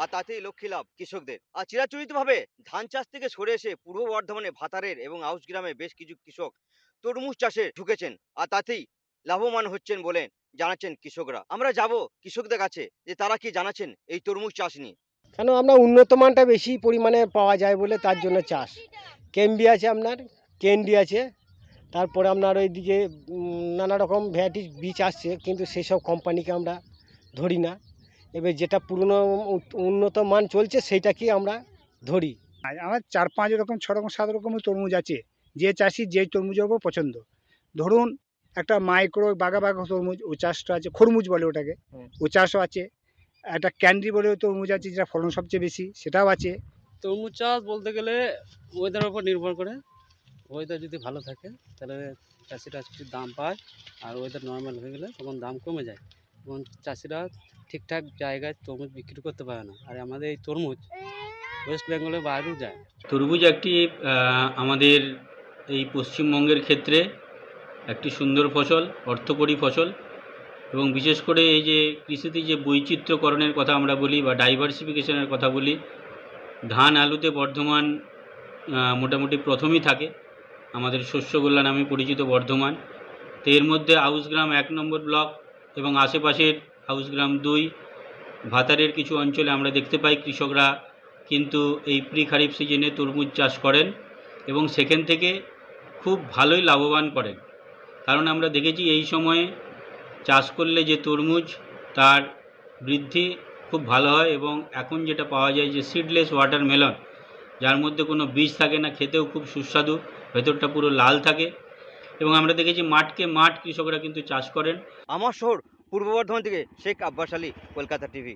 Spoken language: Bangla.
আর তাতেই লক্ষ্মী লাভ কৃষকদের। আর চিরাচরিতভাবে ধান চাষ থেকে সরে এসে পূর্ব বর্ধমানে ভাতারের এবং আউশ গ্রামে বেশ কিছু কৃষক তরমুজ চাষে ঢুকেছেন, আর তাতেই লাভবান হচ্ছেন বলে জানাচ্ছেন কৃষকরা। আমরা যাব কৃষকদের কাছে যে তারা কি জানাচ্ছেন এই তরমুজ চাষ নিয়ে। কেন আমরা উন্নত মানটা বেশি পরিমাণে পাওয়া যায় বলে তার জন্য চাষ। কেমবি আছে আপনার কেন্ডি আছে, তারপরে আপনার ওইদিকে নানা রকম ভ্যারাইটিস বীজ আসছে, কিন্তু সেসব কোম্পানিকে আমরা ধরি না। এবার যেটা পুরনো উন্নত মান চলছে সেইটাকেই আমরা ধরি। আমার চার পাঁচ রকম ছ রকম সাত রকমের তরমুজ আছে। যে চাষি যে তরমুজের ওপর পছন্দ। ধরুন একটা মাইক্রো বাঘা বাগা তরমুজ ও চাষটা আছে খরমুজ বলে ওটাকে। ও চাষও আছে। একটা ক্যান্ডি বলে তরমুজ আছে যেটা ফলন সবচেয়ে বেশি সেটাও আছে। তরমুজ চাষ বলতে গেলে ওয়েদারের উপর নির্ভর করে। ওয়েদার যদি ভালো থাকে তাহলে কিছু দাম পায়। আর ওয়েদার নর্মাল হয়ে গেলে তখন দাম কমে যায়। এবং চাষিরা ঠিকঠাক জায়গায় তরমুজ বিক্রি করতে পারে না। আর আমাদের এই তরমুজ ওয়েস্ট বেঙ্গলের বাইরেও যায়। তরমুজ একটি আমাদের এই পশ্চিমবঙ্গের ক্ষেত্রে একটি সুন্দর ফসল, অর্থকরী ফসল এবং বিশেষ করে এই যে কৃষিতে যে বৈচিত্র্যকরণের কথা আমরা বলি বা ডাইভার্সিফিকেশনের কথা বলি, ধান, আলুতে বর্ধমান মোটামুটি প্রথমই থাকে। আমাদের শস্যগোল্লা নামে পরিচিত বর্ধমান। তো এর মধ্যে আউসগ্রাম এক নম্বর ব্লক এবং আশেপাশের আউসগ্রাম দুই, ভাতারের কিছু অঞ্চলে আমরা দেখতে পাই কৃষকরা কিন্তু এই প্রি খারিফ সিজনে তরমুজ চাষ করেন এবং সেখান থেকে খুব ভালোই লাভবান করেন। কারণ আমরা দেখেছি এই সময়ে চাষ করলে যে তরমুজ, তার বৃদ্ধি খুব ভালো হয় এবং এখন যেটা পাওয়া যায় যে সিডলেস ওয়াটারমেলন যার মধ্যে কোনো বীজ থাকে না, খেতেও খুব সুস্বাদু, ভেতরটা পুরো লাল থাকে। এবং আমরা দেখেছি মাঠকে মাঠ কৃষকরা কিন্তু চাষ করেন। আমার শহর পূর্ব বর্ধমান থেকে শেখ আব্বাস আলী, কলকাতা টিভি।